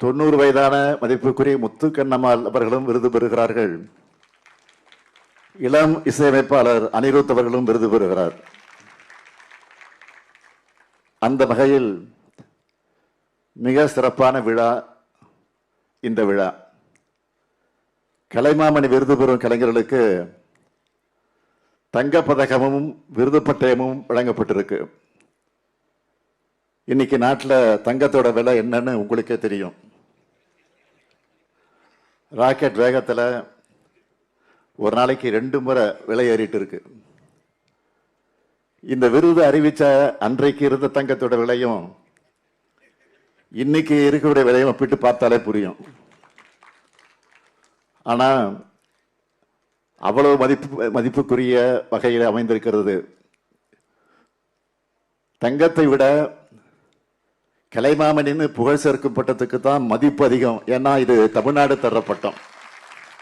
தொண்ணூறு வயதான மதிப்புக்குரிய முத்துக்கண்ணம்மாள் அவர்களும் விருது பெறுகிறார்கள். இளம் இசையமைப்பாளர் அனிருத் அவர்களும் விருது பெறுகிறார். அந்த வகையில் மிக சிறப்பான விழா இந்த விழா. கலைமாமணி விருது பெறும் கலைஞர்களுக்கு தங்கப்பதக்கமும் விருது பட்டயமும் வழங்கப்பட்டிருக்கு. இன்னைக்கு நாட்டில் தங்கத்தோட விலை என்னன்னு உங்களுக்கே தெரியும். ராக்கெட் வேகத்தில் ஒரு நாளைக்கு ரெண்டு முறை விலை ஏறிட்டு இருக்கு. இந்த விருது அறிவித்த அன்றைக்கு இருந்த தங்கத்தோட விலையும் இன்னைக்கு இருக்கக்கூடிய விலையும் ஒப்பிட்டு பார்த்தாலே புரியும். ஆனால் அவ்வளவு மதிப்பு மதிப்புக்குரிய வகையில் அமைந்திருக்கிறது. தங்கத்தை விட கலைமாமணின்னு புகழ் சேர்க்கும் பட்டத்துக்கு தான் மதிப்பு அதிகம். ஏன்னா இது தமிழ்நாடு தர்ற பட்டம்